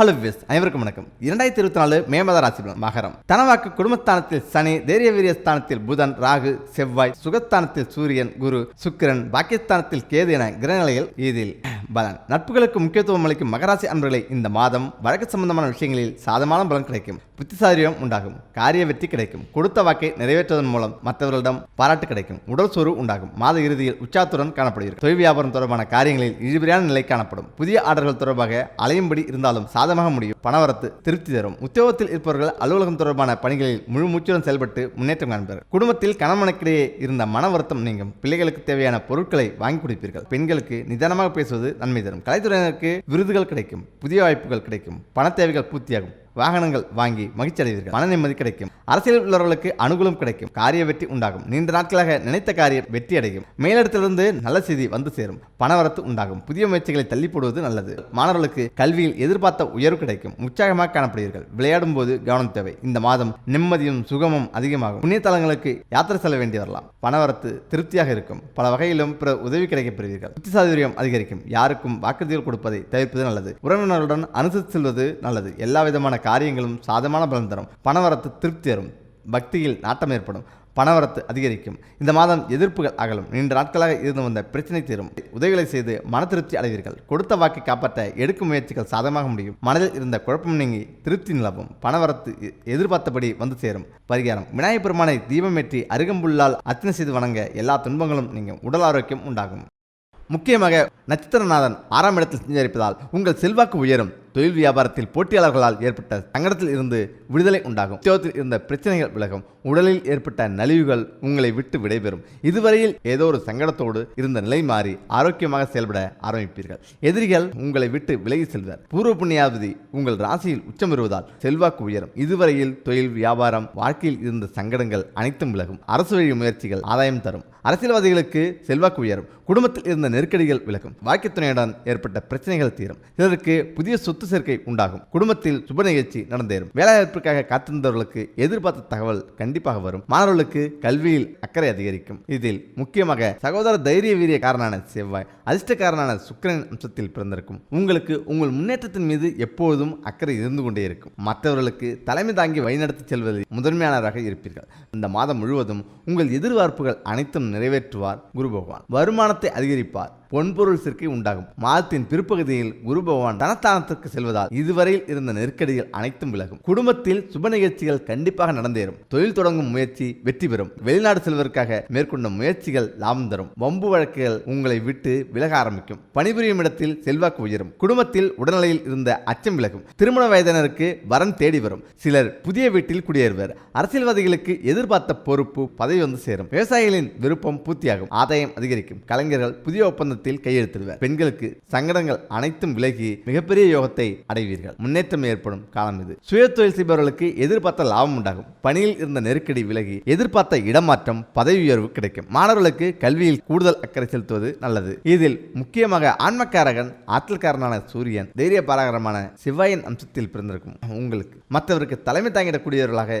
Hello விஸ் அனைவருக்கும் வணக்கம். இரண்டாயிரத்தி இருபத்தி நாலு மே மாத ராசி மகரம். தனவாக்கு குடும்பஸ்தானத்தில் சனி தைரிய வீரிய ஸ்தானத்தில் புதன் ராகு செவ்வாய் சுகஸ்தானத்தில் சூரியன் குரு சுக்கிரன் பாக்கியஸ்தானத்தில் கேது என கிரகநிலையில் இதில் பலன். நட்புகளுக்கு முக்கியத்துவம் அளிக்கும் மகராசி அன்பர்களை இந்த மாதம் வழக்கு சம்பந்தமான விஷயங்களில் சாதமான பலன் கிடைக்கும். புத்திசாரியம் உண்டாகும். காரிய வெற்றி கிடைக்கும். கொடுத்த வாக்கை நிறைவேற்றுவதன் மூலம் மற்றவர்களிடம் பாராட்டு கிடைக்கும். உடல் சோறு உண்டாகும். மாத இறுதியில் உற்சாகத்துடன் காணப்படுகிறது தொழில் வியாபாரம் தொடர்பான காரியங்களில் இழுபறியான நிலை காணப்படும். புதிய ஆர்டர்கள் தொடர்பாக அலையும்படி இருந்தாலும் சாதமாக முடியும். பணவரத்து திருப்தி தரும். உத்தியோகத்தில் இருப்பவர்கள் அலுவலகம் தொடர்பான பணிகளில் முழு மூச்சுடன் செயல்பட்டு முன்னேற்றம் காண்பர். குடும்பத்தில் கணவனுக்கிடையே இருந்த மன வருத்தம் நீங்கும். பிள்ளைகளுக்கு தேவையான பொருட்களை வாங்கி கொடுப்பீர்கள். பெண்களுக்கு நிதானமாக பேசுவது நன்மை தரும். கலைத்துறையினருக்கு விருதுகள் கிடைக்கும். புதிய வாய்ப்புகள் கிடைக்கும். பண தேவைகள் பூர்த்தியாகும். வாகனங்கள் வாங்கி மகிழ்ச்சி அடைவீர்கள் மன நிம்மதி கிடைக்கும். அரசியல் உள்ளவர்களுக்கு அனுகூலம் கிடைக்கும். காரிய வெற்றி உண்டாகும். நீண்ட நாட்களாக நினைத்த காரியம் வெற்றி அடையும் மேலிடத்திலிருந்து நல்ல செய்தி வந்து சேரும். பணவரத்து உண்டாகும். புதிய முயற்சிகளை தள்ளி போடுவது நல்லது. மாணவர்களுக்கு கல்வியில் எதிர்பார்த்த உயர்வு கிடைக்கும். உற்சாகமாக காணப்படுவீர்கள். விளையாடும் போது கவனம் தேவை. இந்த மாதம் நிம்மதியும் சுகமும் அதிகமாகும். புண்ணிய தலங்களுக்கு யாத்திரை செல்ல வேண்டி வரலாம். பணவரத்து திருப்தியாக இருக்கும். பல வகையிலும் பிற உதவி கிடைக்கப் பெறுவீர்கள். புத்திசாதுரியம் அதிகரிக்கும். யாருக்கும் வாக்குறுதிகள் கொடுப்பதை தவிர்ப்பது நல்லது. உறவினர்களுடன் அனுசரித்து செல்வது நல்லது. எல்லா விதமான காரியங்களும் சாதமான பலன் தரும். பணவரத்து திருப்தி தரும். பக்தியில் நாட்டம் ஏற்படும். பணவரத்து அதிகரிக்கும். இந்த மாதம் எதிர்ப்புகள் அகலும். நீண்ட நாட்களாக இருந்து வந்த பிரச்சனை தீரும். உதவிகளை செய்து மன திருப்தி அடைவீர்கள். கொடுத்த வாக்கை காப்பாற்ற எடுக்கும் முயற்சிகள் சாதமாக முடியும். மனதில் இருந்த குழப்பம் நீங்கி திருப்தி நிலவும். பணவரத்து எதிர்பார்த்தபடி வந்து சேரும். பரிகாரம். விநாயகப் பெருமானை தீபமேற்றி அருகம்புல்லால் அர்ச்சனை செய்து வணங்க எல்லா துன்பங்களும் நீங்கள் உடல் ஆரோக்கியம் உண்டாகும். முக்கியமாக நட்சத்திரநாதன் ஆறாம் இடத்தில் சஞ்சரிப்பதால் உங்கள் செல்வாக்கு உயரும். தொழில் வியாபாரத்தில் போட்டியாளர்களால் ஏற்பட்ட சங்கடத்தில் இருந்து விடுதலை உண்டாகும். உத்தியோகத்தில் இருந்த பிரச்சனைகள் விலகும். உடலில் ஏற்பட்ட நலிவுகள் உங்களை விட்டு விடைபெறும். இதுவரையில் ஏதோ ஒரு சங்கடத்தோடு இருந்த நிலை மாறி ஆரோக்கியமாக செயல்பட ஆரம்பிப்பீர்கள். எதிரிகள் உங்களை விட்டு விலகி செல்வர். பூர்வ புண்ணியாவதி உங்கள் ராசியில் உச்சம் வருவதால் செல்வாக்கு உயரும். இதுவரையில் தொழில் வியாபாரம் வாழ்க்கையில் இருந்த சங்கடங்கள் அனைத்தும் விலகும். அரசு வழி முயற்சிகள் ஆதாயம் தரும். அரசியல்வாதிகளுக்கு செல்வாக்கு உயரும். குடும்பத்தில் இருந்த நெருக்கடிகள் விலகும். வாக்கியத்துணையுடன் துணையுடன் ஏற்பட்ட பிரச்சனைகள் தீரும். சிலருக்கு புதிய சொத்து சேர்க்கை உண்டாகும். குடும்பத்தில் சுப நிகழ்ச்சி நடந்தேறும். வேலைவாய்ப்பிற்காக காத்திருந்தவர்களுக்கு எதிர்பார்த்த தகவல் கண்டிப்பாக வரும். மாணவர்களுக்கு கல்வியில் அக்கறை அதிகரிக்கும். இதில் முக்கியமாக சகோதர தைரிய வீரிய காரனான செவ்வாய் அதிர்ஷ்டக்காரனான சுக்கரன் அம்சத்தில் பிறந்திருக்கும். உங்களுக்கு உங்கள் முன்னேற்றத்தின் மீது எப்போதும் அக்கறை இருந்து கொண்டே இருக்கும். மற்றவர்களுக்கு தலைமை தாங்கி வழிநடத்தி செல்வதில் முதன்மையானவராக இருப்பீர்கள். இந்த மாதம் முழுவதும் உங்கள் எதிர்பார்ப்புகள் அனைத்தும் நிறைவேற்றுவார் குரு பகவான். வருமானத்தை அதிகரிப்பார். பொன்பொருள் சேர்க்கை உண்டாகும். மாதத்தின் பிற்பகுதியில் குரு பகவான் செல்வதால் இதுவரையில் இருந்த நெருக்கடிகள் அனைத்தும் விலகும். குடும்பத்தில் சுப நிகழ்ச்சிகள் கண்டிப்பாக நடந்தேறும். தொழில் தொடங்கும் முயற்சி வெற்றி பெறும். வெளிநாடு செல்வதற்காக மேற்கொண்ட முயற்சிகள் லாபம் தரும். வம்பு வழக்குகள் உங்களை விட்டு விலக ஆரம்பிக்கும். பணிபுரியும் இடத்தில் செல்வாக்கு உயரும். குடும்பத்தில் உடல்நிலையில் இருந்த அச்சம் விலகும். திருமண வயதினருக்கு வரன் தேடி வரும். சிலர் புதிய வீட்டில் குடியேறுவர். அரசியல்வாதிகளுக்கு எதிர்பார்த்த பொறுப்பு பதவி வந்து சேரும். விவசாயிகளின் விருப்பம் பூர்த்தியாகும். ஆதாயம் அதிகரிக்கும். கலைஞர்கள் புதிய ஒப்பந்தத்தில் கையெழுத்திடுவர். பெண்களுக்கு சங்கடங்கள் அனைத்தும் விலகி மிகப்பெரிய யோகத்தை அடைவீர்கள். முன்னேற்றம் ஏற்படும் காலம் இது. சுய தொழில் செய்பவர்களுக்கு எதிர்பார்த்த லாபம் உண்டாகும். பணியில் இருந்த நெருக்கடி விலகி எதிர்பார்த்த இடமாற்றம் பதவி உயர்வு கிடைக்கும். மாணவர்களுக்கு கல்வியில் கூடுதல் அக்கறை செலுத்துவது நல்லது. இதில் முக்கியமாக ஆன்மக்காரகன் ஆற்றல்காரனான சூரியன் தைரிய பாராகரமான சிவாயின் அம்சத்தில் பிறந்திருக்கும். உங்களுக்கு மற்றவருக்கு தலைமை தாங்கிடக்கூடியவர்களாக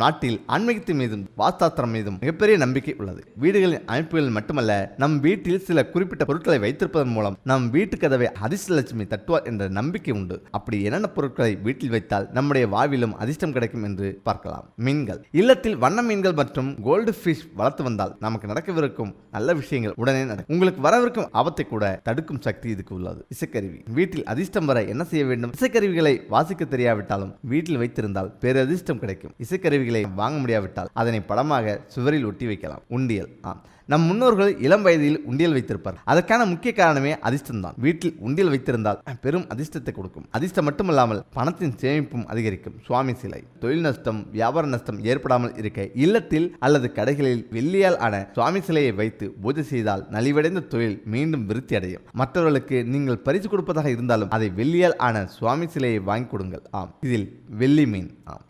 நாட்டில் ஆன்மீகத்தின் மீதும் வாஸ்தாத்திரம் மீதும் மிகப்பெரிய நம்பிக்கை உள்ளது. வீடுகளின் அமைப்புகளில் மட்டுமல்ல நம் வீட்டில் சில குறிப்பிட்ட பொருட்களை வைத்திருப்பதன் மூலம் நம் வீட்டு கதவை அதிர்ஷ்டலட்சுமி தட்டுவார் என்ற நம்பிக்கை உண்டு. அப்படி என்னென்ன பொருட்களை வீட்டில் வைத்தால் நம்முடைய வாழ்விலும் அதிர்ஷ்டம் கிடைக்கும் என்று பார்க்கலாம். மீன்கள். இல்லத்தில் வண்ண மீன்கள் மற்றும் கோல்டு ஃபிஷ் வளர்த்து வந்தால் நமக்கு நடக்கவிருக்கும் நல்ல விஷயங்கள் உடனே நடக்கும். உங்களுக்கு வரவிருக்கும் ஆபத்தை கூட தடுக்கும் சக்தி இதுக்கு உள்ளது. இசைக்கருவி. வீட்டில் அதிர்ஷ்டம் வர என்ன செய்ய வேண்டும்? இசைக்கருவிகளை வாசிக்க தெரியாவிட்டாலும் வீட்டில் வைத்திருந்தால் பேரதிர்ஷ்டம் கிடைக்கும். இசைக்கருவிகள் வாங்க முடியாவிட்டால் அதனை படமாக சுவரில் ஒட்டி வைக்கலாம். உண்டியல். ஆம். நம் முன்னோர்கள் இளம் வயதில் உண்டியல் வைத்திருப்பார். அதற்கான முக்கிய காரணமே அதிர்ஷ்டம் தான் வீட்டில் உண்டியல் வைத்திருந்தால் பெரும் அதிர்ஷ்டத்தை கொடுக்கும். அதிர்ஷ்டம் மட்டுமல்லாமல் பணத்தின் சேமிப்பும் அதிகரிக்கும். சுவாமி சிலை. தொழில் நஷ்டம் வியாபார நஷ்டம் ஏற்படாமல் இருக்க இல்லத்தில் அல்லது கடைகளில் வெள்ளியால் ஆன சுவாமி சிலையை வைத்து பூஜை செய்தால் நலிவடைந்த தொழில் மீண்டும் விருத்தி அடையும். மற்றவர்களுக்கு நீங்கள் பரிசு கொடுப்பதாக இருந்தாலும் அதை வெள்ளியால் ஆன சுவாமி சிலையை வாங்கி கொடுங்கள். ஆம். இதில் வெள்ளி மீன். ஆம்.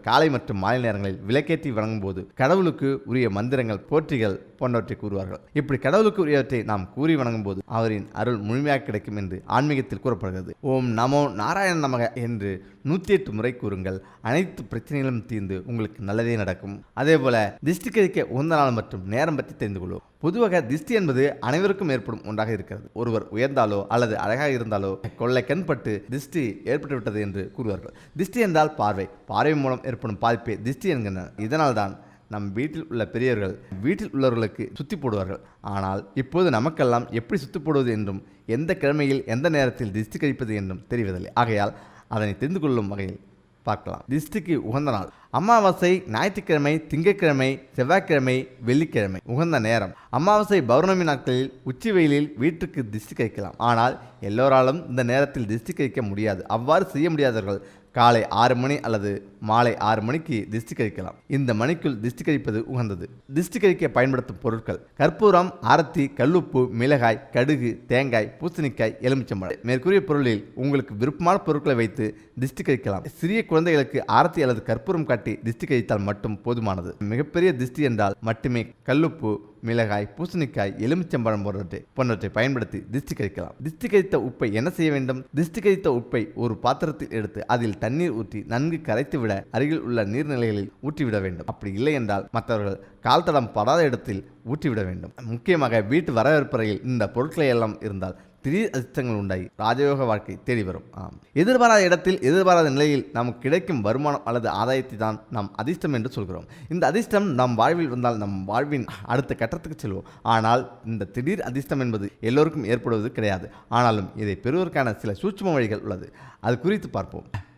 காலை மற்றும் மாலை நேரங்களில் விளக்கேற்றி வணங்கும் போது கடவுளுக்கு உரிய மந்திரங்கள் போற்றிகள் போன்றவற்றை கூறுவார்கள். இப்படி கடவுளுக்கு உரியவற்றை நாம் கூறி வணங்கும் போது அவரின் அருள் முழுமையாக கிடைக்கும் என்று ஆன்மீகத்தில் கூறப்படுகிறது. ஓம் நமோ நாராயண நமக என்று நூற்றி எட்டு முறை கூறுங்கள். அனைத்து பிரச்சனைகளும் தீர்ந்து உங்களுக்கு நல்லதே நடக்கும். அதே போல திஷ்டிகரிக்க கழிக்க நாள் மற்றும் நேரம் பற்றி தெரிந்து கொள்வோம். பொதுவாக திஷ்டி என்பது அனைவருக்கும் ஏற்படும் ஒன்றாக இருக்கிறது. ஒருவர் உயர்ந்தாலோ அல்லது அழகாக இருந்தாலோ கொள்ளை கண்பட்டு திஷ்டி ஏற்பட்டுவிட்டது என்று கூறுவார்கள். திஷ்டி என்றால் பார்வை. பார்வை மூலம் ஏற்படும் பாதிப்பே திஷ்டி என்கின்றனர் இதனால்தான் நம் வீட்டில் உள்ள பெரியவர்கள் வீட்டில் உள்ளவர்களுக்கு சுத்தி போடுவார்கள். ஆனால் இப்போது நமக்கெல்லாம் எப்படி சுத்தி போடுவது என்றும் எந்த கிழமையில் எந்த நேரத்தில் திஷ்டி கழிப்பது என்றும் தெரிவதில்லை. ஆகையால் அதனை தெரிந்து கொள்ளும் வகையில் பார்க்கலாம். திஷ்டிக்கு உகந்த நாள். அமாவாசை ஞாயிற்றுக்கிழமை திங்கட்கிழமை செவ்வாய்க்கிழமை வெள்ளிக்கிழமை. உகந்த நேரம். அமாவாசை பௌர்ணமி நாட்களில் உச்சி வெயிலில் வீட்டுக்கு திஷ்டி கழிக்கலாம். ஆனால் எல்லோராலும் இந்த நேரத்தில் திஷ்டி கழிக்க முடியாது. அவ்வாறு செய்ய முடியாதவர்கள் காலை ஆறு மணி அல்லது மாலை ஆறு மணிக்கு திஷ்டி கழிக்கலாம் இந்த மணிக்குள் திஷ்டி கழிப்பது உகந்தது. திஷ்டி கழிக்க பயன்படுத்தும் பொருட்கள் கற்பூரம் ஆரத்தி கல்லுப்பு மிளகாய் கடுகு தேங்காய் பூசணிக்காய் எலுமிச்சம்பழம். மேற்கூறிய பொருளில் உங்களுக்கு விருப்பமான பொருட்களை வைத்து திஷ்டி கழிக்கலாம் சிறிய குழந்தைகளுக்கு ஆரத்தி அல்லது கற்பூரம் காட்டி திஷ்டி கழித்தால் மட்டும் போதுமானது. மிகப்பெரிய திஷ்டி என்றால் மட்டுமே கல்லுப்பு மிளகாய் பூசணிக்காய் எலுமிச்சம்பழம் போன்றவற்றை போன்றவற்றை பயன்படுத்தி திஷ்டி கழிக்கலாம் திஷ்டி கழித்த உப்பை என்ன செய்ய வேண்டும்? திஷ்டி கழித்த உப்பை ஒரு பாத்திரத்தில் எடுத்து அதில் தண்ணீர் ஊற்றி நன்கு கரைத்து விட அருகில் உள்ள நீர்நிலைகளில் ஊற்றிவிட வேண்டும். அப்படி இல்லை என்றால் மற்றவர்கள் கால் தடம் படாத இடத்தில் ஊற்றிவிட வேண்டும். முக்கியமாக வீட்டு வரவேற்பறையில் இந்த பொருட்களை எல்லாம் இருந்தால் திடீர் அதிர்ஷ்டங்கள் உண்டாகி ராஜயோக வாழ்க்கை தேடி வரும். ஆம். எதிர்பாராத இடத்தில் எதிர்பாராத நிலையில் நமக்கு கிடைக்கும் வருமானம் அல்லது ஆதாயத்தை தான் நாம் அதிர்ஷ்டம் என்று சொல்கிறோம். இந்த அதிர்ஷ்டம் நம் வாழ்வில் வந்தால் நம் வாழ்வின் அடுத்த கட்டத்துக்கு செல்வோம். ஆனால் இந்த திடீர் அதிர்ஷ்டம் என்பது எல்லோருக்கும் ஏற்படுவது கிடையாது. ஆனாலும் இதை பெறுவதற்கான சில சூட்சும வழிகள் உள்ளது. அது குறித்து பார்ப்போம்.